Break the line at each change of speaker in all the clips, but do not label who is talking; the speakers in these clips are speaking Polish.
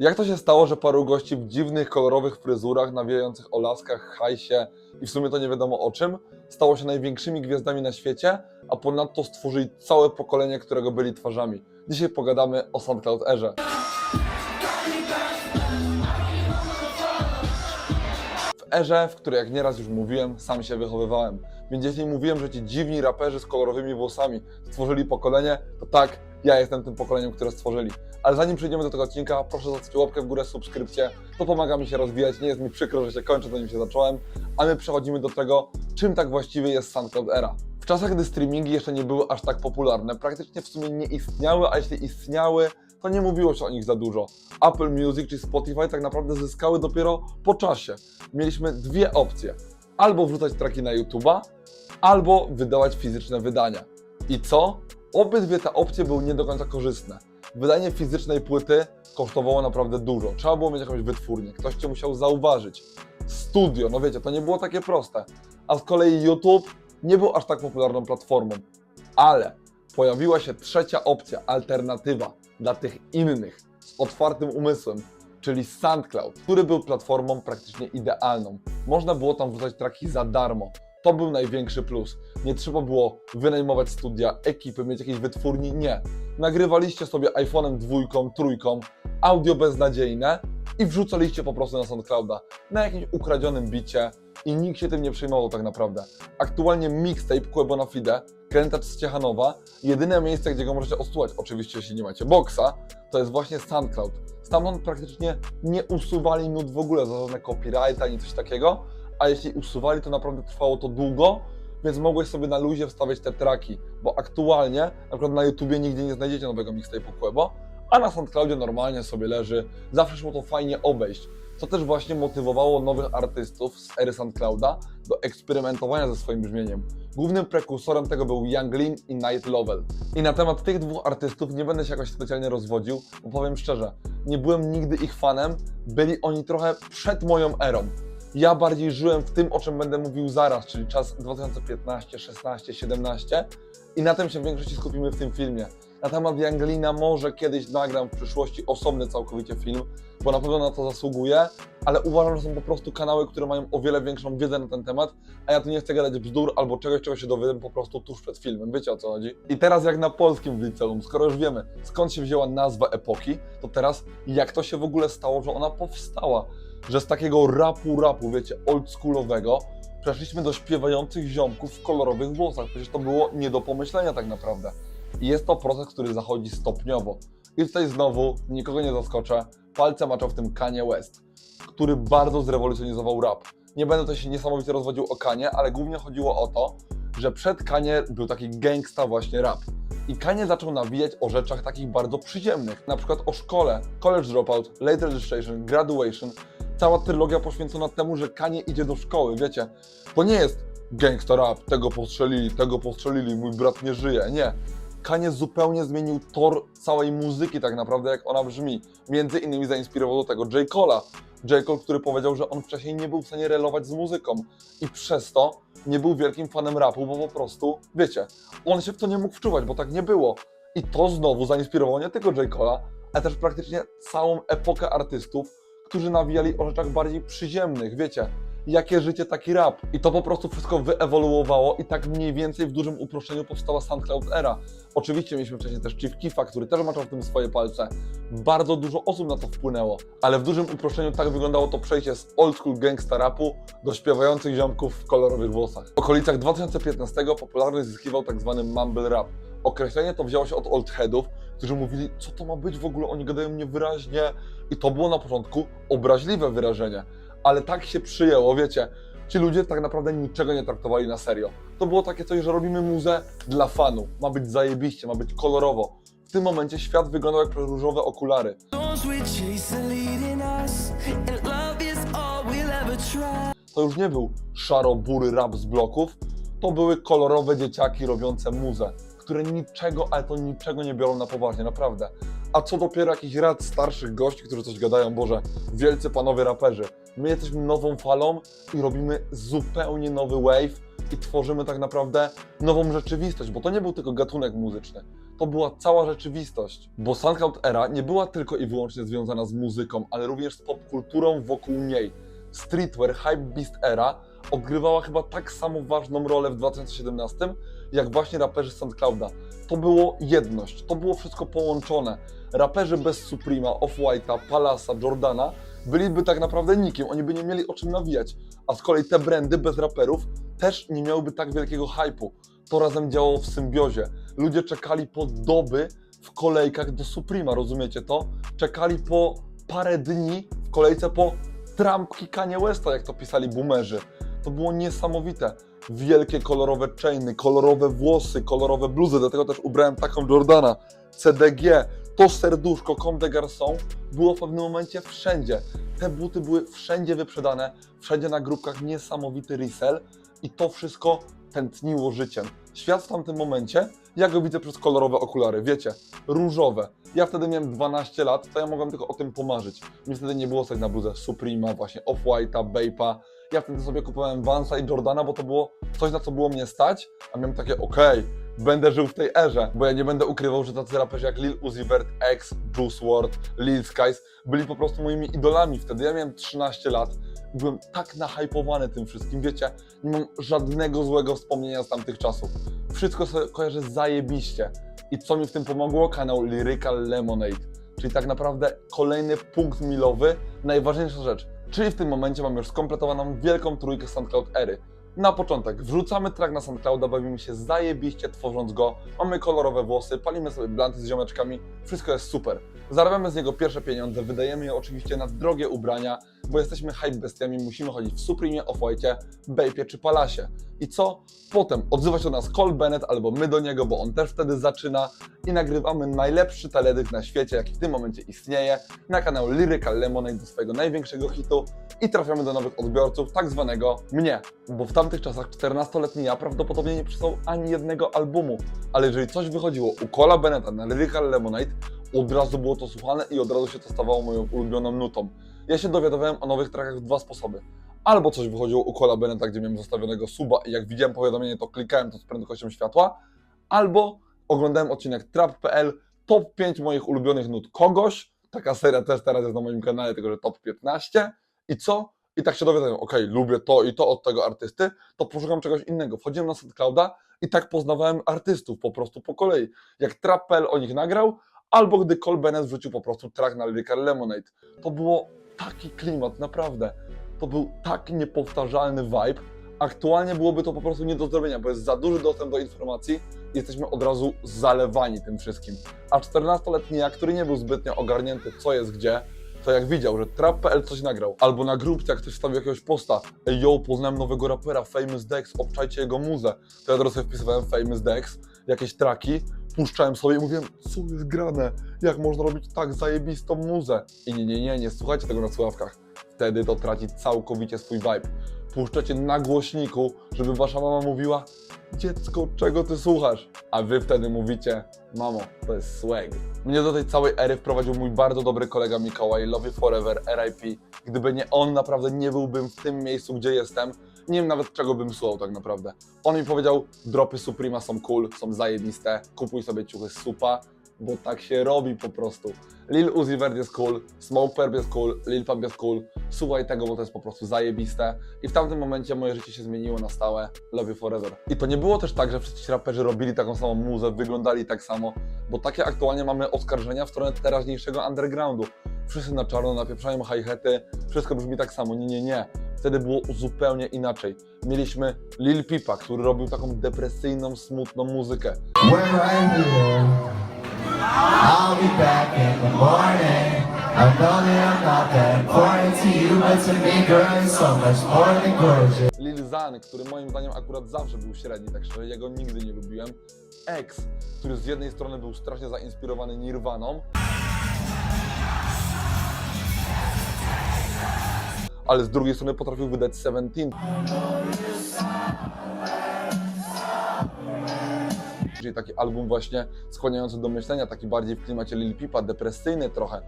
Jak to się stało, że paru gości w dziwnych, kolorowych fryzurach, nawijających o laskach, hajsie i w sumie to nie wiadomo o czym, stało się największymi gwiazdami na świecie, a ponadto stworzyli całe pokolenie, którego byli twarzami. Dzisiaj pogadamy o SoundCloud Erze. W erze, w której jak nieraz już mówiłem, sam się wychowywałem. Więc jeśli mówiłem, że ci dziwni raperzy z kolorowymi włosami stworzyli pokolenie, to tak, ja jestem tym pokoleniem, które stworzyli. Ale zanim przejdziemy do tego odcinka, proszę zostawić łapkę w górę, subskrypcję. To pomaga mi się rozwijać. Nie jest mi przykro, że się kończy, zanim się zacząłem. A my przechodzimy do tego, czym tak właściwie jest SoundCloud Era. W czasach, gdy streamingi jeszcze nie były aż tak popularne, praktycznie w sumie nie istniały, a jeśli istniały, to nie mówiło się o nich za dużo. Apple Music czy Spotify tak naprawdę zyskały dopiero po czasie. Mieliśmy dwie opcje. Albo wrzucać traki na YouTube'a, albo wydawać fizyczne wydania. I co? Obydwie te opcje były nie do końca korzystne. Wydanie fizycznej płyty kosztowało naprawdę dużo. Trzeba było mieć jakąś wytwórnię, ktoś cię musiał zauważyć. Studio, no wiecie, to nie było takie proste. A z kolei YouTube nie był aż tak popularną platformą. Ale pojawiła się trzecia opcja, alternatywa dla tych innych, z otwartym umysłem, czyli SoundCloud, który był platformą praktycznie idealną. Można było tam wrzucać traki za darmo. To był największy plus. Nie trzeba było wynajmować studia, ekipy, mieć jakiejś wytwórni, nie. Nagrywaliście sobie iPhone'em dwójką, trójką, audio beznadziejne i wrzucaliście po prostu na SoundClouda na jakimś ukradzionym bicie i nikt się tym nie przejmował tak naprawdę. Aktualnie mixtape Quebo na Fide, krętacz z Ciechanowa, jedyne miejsce, gdzie go możecie osłuchać, oczywiście jeśli nie macie boxa, to jest właśnie SoundCloud. Stamtąd praktycznie nie usuwali nut w ogóle za żadne copyrighty ani coś takiego, a jeśli usuwali, to naprawdę trwało to długo, więc mogłeś sobie na luzie wstawiać te traki, bo aktualnie, na przykład na YouTubie nigdzie nie znajdziecie nowego mixtape'u Quebo, a na SoundCloudzie normalnie sobie leży, zawsze szło to fajnie obejść, co też właśnie motywowało nowych artystów z ery SoundClouda do eksperymentowania ze swoim brzmieniem. Głównym prekursorem tego był Young Lean i Night Lovell. I na temat tych dwóch artystów nie będę się jakoś specjalnie rozwodził, bo powiem szczerze, nie byłem nigdy ich fanem, byli oni trochę przed moją erą. Ja bardziej żyłem w tym, o czym będę mówił zaraz, czyli czas 2015, 16, 17 i na tym się w większości skupimy w tym filmie. Na temat Younglina może kiedyś nagram w przyszłości osobny całkowicie film, bo na pewno na to zasługuje, ale uważam, że są po prostu kanały, które mają o wiele większą wiedzę na ten temat, a ja tu nie chcę gadać bzdur albo czegoś, czego się dowiem po prostu tuż przed filmem. Wiecie o co chodzi? I teraz jak na polskim liceum, skoro już wiemy skąd się wzięła nazwa epoki, to teraz jak to się w ogóle stało, że ona powstała? Że z takiego rapu rapu, wiecie, oldschoolowego, przeszliśmy do śpiewających ziomków w kolorowych włosach. Przecież to było nie do pomyślenia tak naprawdę. I jest to proces, który zachodzi stopniowo. I tutaj znowu, nikogo nie zaskoczę, palce maczał w tym Kanye West, który bardzo zrewolucjonizował rap. Nie będę tutaj się niesamowicie rozwodził o Kanie, ale głównie chodziło o to, że przed Kanye był taki gangsta właśnie rap. I Kanye zaczął nawijać o rzeczach takich bardzo przyziemnych, na przykład o szkole, college dropout, late registration, graduation, cała trylogia poświęcona temu, że Kanye idzie do szkoły, wiecie. To nie jest gangsta rap, tego postrzelili, tego postrzelili, mój brat nie żyje, nie. Kanye zupełnie zmienił tor całej muzyki tak naprawdę, jak ona brzmi. Między innymi zainspirował do tego J. Cole'a. J. Cole, który powiedział, że on wcześniej nie był w stanie relować z muzyką i przez to nie był wielkim fanem rapu, bo po prostu, wiecie, on się w to nie mógł wczuwać, bo tak nie było. I to znowu zainspirowało nie tylko J. Cole'a, ale też praktycznie całą epokę artystów, którzy nawijali o rzeczach bardziej przyziemnych, wiecie. Jakie życie, taki rap. I to po prostu wszystko wyewoluowało i tak mniej więcej w dużym uproszczeniu powstała SoundCloud Era. Oczywiście mieliśmy wcześniej też Chief Keefa, który też maczał w tym swoje palce. Bardzo dużo osób na to wpłynęło, ale w dużym uproszczeniu tak wyglądało to przejście z old school gangsta rapu do śpiewających ziomków w kolorowych włosach. W okolicach 2015 popularność zyskiwał tak zwany mumble rap. Określenie to wzięło się od old headów, którzy mówili, co to ma być w ogóle, oni gadają niewyraźnie i to było na początku obraźliwe wyrażenie, ale tak się przyjęło, wiecie, ci ludzie tak naprawdę niczego nie traktowali na serio. To było takie coś, że robimy muzę dla fanu, ma być zajebiście, ma być kolorowo. W tym momencie świat wyglądał jak różowe okulary. To już nie był szaro-bury rap z bloków, to były kolorowe dzieciaki robiące muzę, które niczego, ale to niczego nie biorą na poważnie, naprawdę. A co dopiero jakiś rad starszych gości, którzy coś gadają, Boże, wielcy panowie raperzy. My jesteśmy nową falą i robimy zupełnie nowy wave i tworzymy tak naprawdę nową rzeczywistość, bo to nie był tylko gatunek muzyczny. To była cała rzeczywistość, bo SoundCloud Era nie była tylko i wyłącznie związana z muzyką, ale również z popkulturą wokół niej. Streetwear, Hypebeast Era odgrywała chyba tak samo ważną rolę w 2017, jak właśnie raperzy z SoundClouda. To było jedność, to było wszystko połączone. Raperzy bez Suprema, Off-White'a, Palasa, Jordana byliby tak naprawdę nikim, oni by nie mieli o czym nawijać. A z kolei te brandy bez raperów też nie miałyby tak wielkiego hypu. To razem działało w symbiozie. Ludzie czekali po doby w kolejkach do Suprema, rozumiecie to? Czekali po parę dni w kolejce po trampki Kanye Westa, jak to pisali boomerzy. To było niesamowite. Wielkie kolorowe chainy, kolorowe włosy, kolorowe bluzy, dlatego też ubrałem taką Jordana. CDG, to serduszko Comme des Garçons było w pewnym momencie wszędzie. Te buty były wszędzie wyprzedane, wszędzie na grupkach niesamowity resell i to wszystko tętniło życiem. Świat w tamtym momencie, ja go widzę przez kolorowe okulary, wiecie, różowe. Ja wtedy miałem 12 lat, to ja mogłem tylko o tym pomarzyć. Mnie wtedy nie było stać na bluzę Suprema, właśnie Off-White'a, Bape'a. Ja wtedy sobie kupowałem Vansa i Jordana, bo to było coś, na co było mnie stać, a miałem takie, okej, będę żył w tej erze, bo ja nie będę ukrywał, że tacy raperzy jak Lil Uzi Vert, X, Juice WRLD, Lil Skies byli po prostu moimi idolami wtedy. Ja miałem 13 lat, byłem tak nahypowany tym wszystkim, wiecie, nie mam żadnego złego wspomnienia z tamtych czasów. Wszystko sobie kojarzę zajebiście. I co mi w tym pomogło? Kanał Lyrical Lemonade, czyli tak naprawdę kolejny punkt milowy, najważniejsza rzecz. Czyli w tym momencie mamy już skompletowaną wielką trójkę SoundCloud ery. Na początek wrzucamy track na SoundClouda, bawimy się zajebiście tworząc go, mamy kolorowe włosy, palimy sobie blanty z ziomeczkami, wszystko jest super. Zarabiamy z niego pierwsze pieniądze, wydajemy je oczywiście na drogie ubrania, bo jesteśmy hype bestiami, musimy chodzić w Supremie, Off-White'ie, Bape'ie czy Palasie. I co? Potem odzywa się do nas Cole Bennett albo my do niego, bo on też wtedy zaczyna i nagrywamy najlepszy teledysk na świecie, jaki w tym momencie istnieje, na kanał Lyrical Lemonade do swojego największego hitu i trafiamy do nowych odbiorców, tak zwanego mnie. Bo w tamtych czasach 14-letni ja prawdopodobnie nie przysłał ani jednego albumu, ale jeżeli coś wychodziło u Cola Bennetta na Lyrical Lemonade, od razu było to słuchane i od razu się to stawało moją ulubioną nutą. Ja się dowiadywałem o nowych trackach w dwa sposoby. Albo coś wychodziło u Cola Bennetta, gdzie miałem zostawionego suba i jak widziałem powiadomienie, to klikałem to z prędkością światła, albo oglądałem odcinek trap.pl top 5 moich ulubionych nut kogoś. Taka seria też teraz jest na moim kanale, tylko że top 15. I co? I tak się dowiaduję, ok, lubię to i to od tego artysty, to poszukam czegoś innego. Wchodziłem na SoundClouda i tak poznawałem artystów po prostu po kolei. Jak Trap.pl o nich nagrał, albo gdy Cole Bennett wrzucił po prostu track na Lyrical Lemonade. To było taki klimat, naprawdę. To był tak niepowtarzalny vibe. Aktualnie byłoby to po prostu nie do zrobienia, bo jest za duży dostęp do informacji i jesteśmy od razu zalewani tym wszystkim. A 14-letni ja, który nie był zbytnio ogarnięty, co jest gdzie, to jak widział, że Trap.pl coś nagrał, albo na grupce, jak ktoś wstawił jakiegoś posta, ej yo, poznałem nowego rapera, Famous Dex, obczajcie jego muzę, to ja teraz sobie wpisywałem Famous Dex, jakieś traki, puszczałem sobie i mówiłem, co jest grane, jak można robić tak zajebistą muzę. I nie, nie, nie, nie słuchajcie tego na słuchawkach, wtedy to traci całkowicie swój vibe. Puszczacie na głośniku, żeby wasza mama mówiła, dziecko, czego ty słuchasz? A wy wtedy mówicie, mamo, to jest swag. Mnie do tej całej ery wprowadził mój bardzo dobry kolega Mikołaj, Love You Forever, RIP. Gdyby nie on, naprawdę nie byłbym w tym miejscu, gdzie jestem. Nie wiem nawet czego bym słuchał tak naprawdę. On mi powiedział, dropy Suprema są cool, są zajebiste, kupuj sobie ciuchy z supa, bo tak się robi po prostu. Lil Uzi Vert jest cool, Smoke Perp jest cool, Lil Pump jest cool, słuchaj tego, bo to jest po prostu zajebiste. I w tamtym momencie moje życie się zmieniło na stałe, love you forever. I to nie było też tak, że wszyscy raperzy robili taką samą muzę, wyglądali tak samo, bo takie aktualnie mamy oskarżenia w stronę teraźniejszego undergroundu. Wszyscy na czarno napieprzają hi-haty, wszystko brzmi tak samo, nie, nie, nie. Wtedy było zupełnie inaczej. Mieliśmy Lil Pipa, który robił taką depresyjną, smutną muzykę. Lil Zan, który moim zdaniem akurat zawsze był średni, tak szczerze, ja go nigdy nie lubiłem. X, który z jednej strony był strasznie zainspirowany Nirwaną, ale z drugiej strony potrafił wydać Seventeen. Czyli taki album właśnie skłaniający do myślenia, taki bardziej w klimacie Lil depresyjny trochę.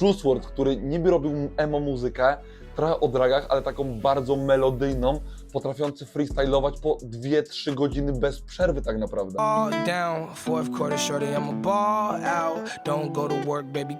Juice WRLD, który niby robił emo muzykę, trochę o dragach, ale taką bardzo melodyjną, potrafiący freestylować po 2-3 godziny bez przerwy tak naprawdę.
Down, quarter, shorty, out. Work, baby,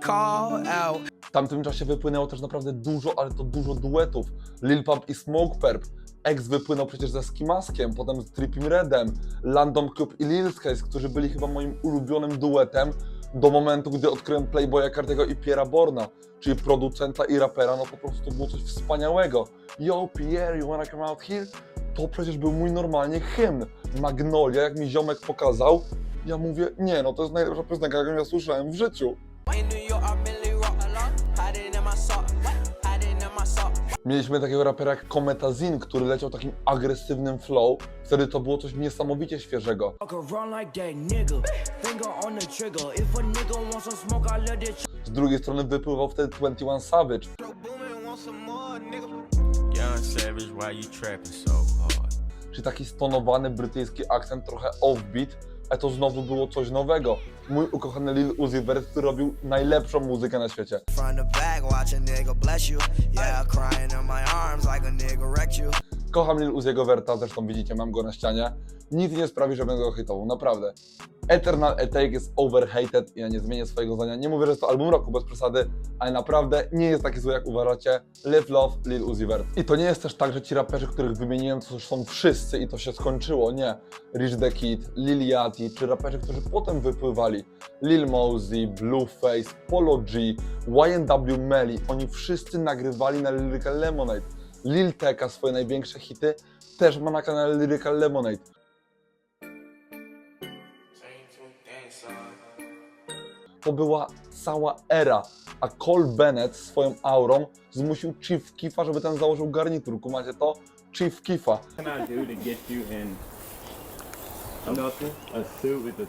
tamtym czasie wypłynęło też naprawdę dużo, ale to dużo duetów. Lil Pump i Smoke Perp. Ex wypłynął przecież ze Skimaskiem, potem z Trippim Redem, Landon Cube i Lil Skies, którzy byli chyba moim ulubionym duetem do momentu, gdy odkryłem Playboya Cardiego i Piera Borna, czyli producenta i rapera, no po prostu było coś wspaniałego. Yo, Pierre, you wanna come out here? To przecież był mój normalnie hymn. Magnolia, jak mi ziomek pokazał, ja mówię, nie no, to jest najlepsza piosenka, jaką ja słyszałem w życiu.
In New York,
Mieliśmy takiego rapera jak Kometazin, który leciał takim agresywnym flow. Wtedy to było coś niesamowicie świeżego. Z drugiej strony wypływał wtedy 21 Savage, czyli taki stonowany brytyjski akcent, trochę offbeat, ale to znowu było coś nowego. Mój ukochany Lil Uzi Vert, który robił najlepszą muzykę na świecie.
Back, a nigga bless you. Yeah, in my arms like a nigga you.
Kocham Lil Uziego Verta, zresztą widzicie, mam go na ścianie. Nic nie sprawi, że będę go hitował, naprawdę. Eternal Attack jest overhated i ja nie zmienię swojego zdania. Nie mówię, że jest to album roku, bez przesady, ale naprawdę nie jest taki zły, jak uważacie. Live Love, Lil Uzi Vert. I to nie jest też tak, że ci raperzy, których wymieniłem, to są wszyscy i to się skończyło. Nie. Rich the Kid, Lil Yachty, czy raperzy, którzy potem wypływali. Lil Mosey, Blueface, Polo G, YNW Melly. Oni wszyscy nagrywali na Lyrical Lemonade. Lil Tecca swoje największe hity też ma na kanale Lyrical Lemonade. To była cała era, a Cole Bennett swoją aurą zmusił Chief Keefa, żeby ten założył garnitur. Kumacie to? Chief Keefa.
can I do to get you in with the.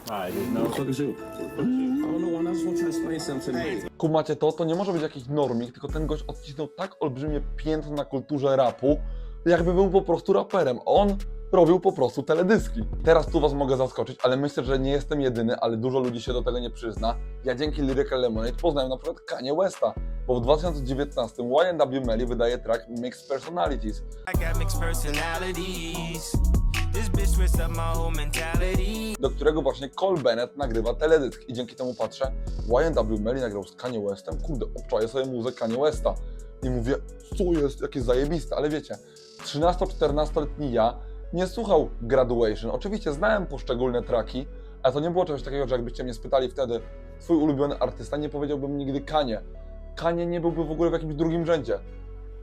Kumacie to? To nie może być jakiś normik, tylko ten gość odcisnął tak olbrzymie piętno na kulturze rapu, jakby był po prostu raperem. On robił po prostu teledyski. Teraz tu was mogę zaskoczyć, ale myślę, że nie jestem jedyny, ale dużo ludzi się do tego nie przyzna. Ja dzięki Lyrical Lemonade poznałem na przykład Kanye Westa, bo w 2019 YNW Melly wydaje track Mixed Personalities. Do którego właśnie Cole Bennett nagrywa teledysk i dzięki temu patrzę, YNW Melly nagrał z Kanye Westem, kurde, obczaję sobie muzykę Kanye Westa i mówię, co jest, jakie zajebiste, ale wiecie, 13-14-letni ja nie słuchał Graduation, oczywiście znałem poszczególne traki, ale to nie było czegoś takiego, że jakbyście mnie spytali wtedy, twój ulubiony artysta, nie powiedziałbym nigdy Kanye. Kanye nie byłby w ogóle w jakimś drugim rzędzie.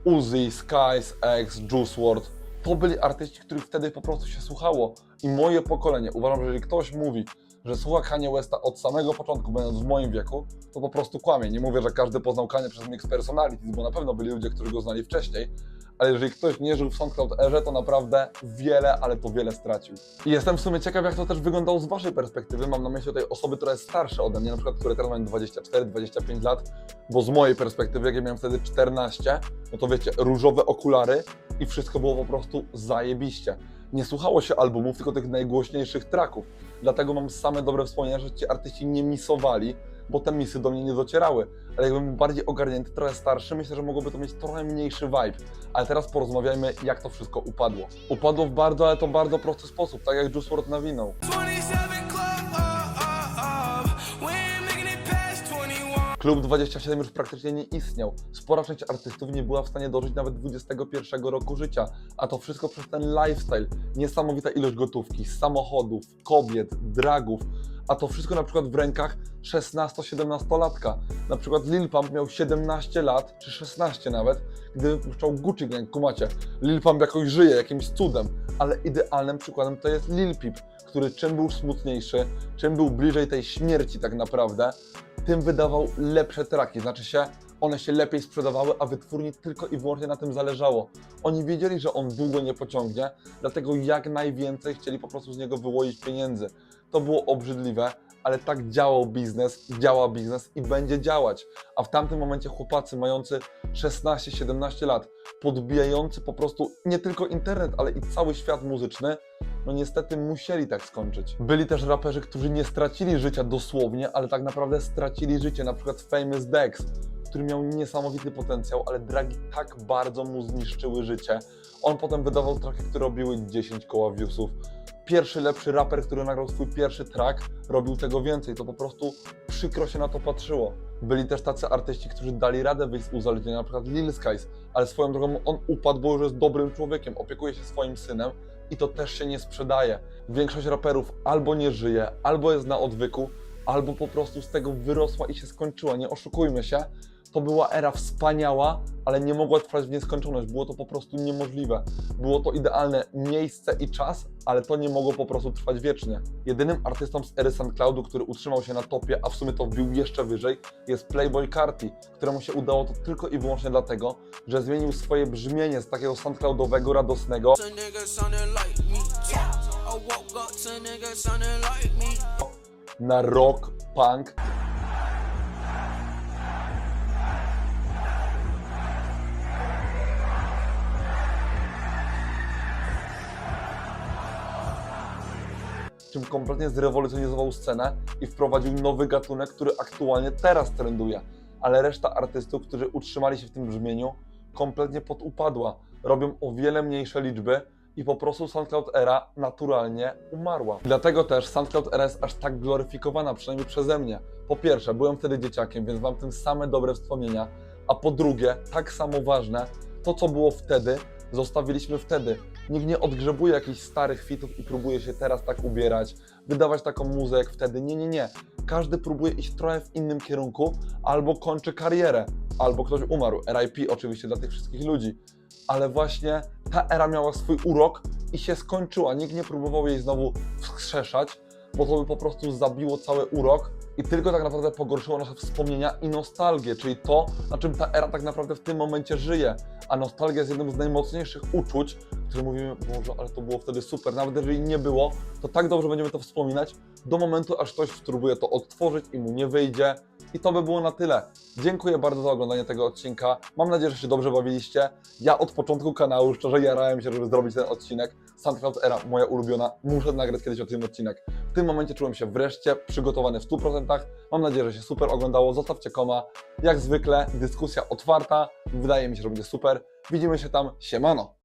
Uzi, Skies, X, Juice WRLD, to byli artyści, których wtedy po prostu się słuchało. I moje pokolenie, uważam, że jeżeli ktoś mówi, że słucha Kanye Westa od samego początku, będąc w moim wieku, to po prostu kłamie. Nie mówię, że każdy poznał Kanye przez Mix Personalities, bo na pewno byli ludzie, którzy go znali wcześniej, ale jeżeli ktoś nie żył w SoundCloud erze, to naprawdę wiele, ale to wiele stracił. I jestem w sumie ciekaw, jak to też wyglądało z Waszej perspektywy. Mam na myśli tej osoby, która jest starsza ode mnie, na przykład, które teraz mają 24-25 lat, bo z mojej perspektywy, jak ja miałem wtedy 14, no to wiecie, różowe okulary i wszystko było po prostu zajebiście. Nie słuchało się albumów, tylko tych najgłośniejszych tracków. Dlatego mam same dobre wspomnienia, że ci artyści nie misowali, bo te misy do mnie nie docierały. Ale jakbym był bardziej ogarnięty, trochę starszy, myślę, że mogłoby to mieć trochę mniejszy vibe. Ale teraz porozmawiajmy, jak to wszystko upadło. Upadło w bardzo, ale to bardzo prosty sposób, tak jak Juice WRLD nawinął.
27
Klub 27 już praktycznie nie istniał. Spora część artystów nie była w stanie dożyć nawet 21 roku życia, a to wszystko przez ten lifestyle. Niesamowita ilość gotówki, samochodów, kobiet, dragów, a to wszystko na przykład w rękach 16-17-latka. Na przykład Lil Pump miał 17 lat, czy 16 nawet, gdy wypuszczał Gucci Gang, kumacie. Lil Pump jakoś żyje, jakimś cudem, ale idealnym przykładem to jest Lil Peep, który czym był smutniejszy, czym był bliżej tej śmierci tak naprawdę, tym wydawał lepsze traki. Znaczy się, one się lepiej sprzedawały, a wytwórni tylko i wyłącznie na tym zależało. Oni wiedzieli, że on długo nie pociągnie, dlatego jak najwięcej chcieli po prostu z niego wyłoić pieniędzy. To było obrzydliwe, ale tak działał biznes, działa biznes i będzie działać. A w tamtym momencie chłopacy mający 16-17 lat, podbijający po prostu nie tylko internet, ale i cały świat muzyczny, no niestety musieli tak skończyć. Byli też raperzy, którzy nie stracili życia dosłownie, ale tak naprawdę stracili życie, na przykład Famous Dex, który miał niesamowity potencjał, ale dragi tak bardzo mu zniszczyły życie. On potem wydawał tracki, które robiły 10 koła viewsów. Pierwszy lepszy raper, który nagrał swój pierwszy track, robił tego więcej. To po prostu przykro się na to patrzyło. Byli też tacy artyści, którzy dali radę wyjść z uzależnienia, na przykład Lil Skies, ale swoją drogą on upadł, bo już jest dobrym człowiekiem, opiekuje się swoim synem i to też się nie sprzedaje. Większość raperów albo nie żyje, albo jest na odwyku, albo po prostu z tego wyrosła i się skończyła. Nie oszukujmy się, to była era wspaniała, ale nie mogła trwać w nieskończoność. Było to po prostu niemożliwe. Było to idealne miejsce i czas, ale to nie mogło po prostu trwać wiecznie. Jedynym artystą z ery SoundCloudu, który utrzymał się na topie, a w sumie to wbił jeszcze wyżej, jest Playboy Carti, któremu się udało to tylko i wyłącznie dlatego, że zmienił swoje brzmienie z takiego SoundCloudowego, radosnego
A nigga sounding
Czym kompletnie zrewolucjonizował scenę i wprowadził nowy gatunek, który aktualnie teraz trenduje. Ale reszta artystów, którzy utrzymali się w tym brzmieniu, kompletnie podupadła. Robią o wiele mniejsze liczby i po prostu SoundCloud Era naturalnie umarła. Dlatego też SoundCloud Era jest aż tak gloryfikowana, przynajmniej przeze mnie. Po pierwsze, byłem wtedy dzieciakiem, więc mam tym same dobre wspomnienia, a po drugie, tak samo ważne, to co było wtedy, zostawiliśmy wtedy. Nikt nie odgrzebuje jakichś starych fitów i próbuje się teraz tak ubierać, wydawać taką muzę jak wtedy. Nie, nie, nie. Każdy próbuje iść trochę w innym kierunku, albo kończy karierę, albo ktoś umarł. RIP oczywiście dla tych wszystkich ludzi ale właśnie ta era miała swój urok i się skończyła. Nikt nie próbował jej znowu wskrzeszać, bo to by po prostu zabiło cały urok i tylko tak naprawdę pogorszyło nasze wspomnienia i nostalgię, czyli to, na czym ta era tak naprawdę w tym momencie żyje. A nostalgia jest jednym z najmocniejszych uczuć, które mówimy, Boże, ale to było wtedy super. Nawet jeżeli nie było, to tak dobrze będziemy to wspominać do momentu, aż ktoś spróbuje to odtworzyć i mu nie wyjdzie. I to by było na tyle. Dziękuję bardzo za oglądanie tego odcinka. Mam nadzieję, że się dobrze bawiliście. Ja od początku kanału szczerze jarałem się, żeby zrobić ten odcinek. SoundCloud Era, moja ulubiona. Muszę nagrać kiedyś o tym odcinek. W tym momencie czułem się wreszcie przygotowany w 100%. Mam nadzieję, że się super oglądało. Zostawcie koma. Jak zwykle dyskusja otwarta. Wydaje mi się, że będzie super. Widzimy się tam. Siemano!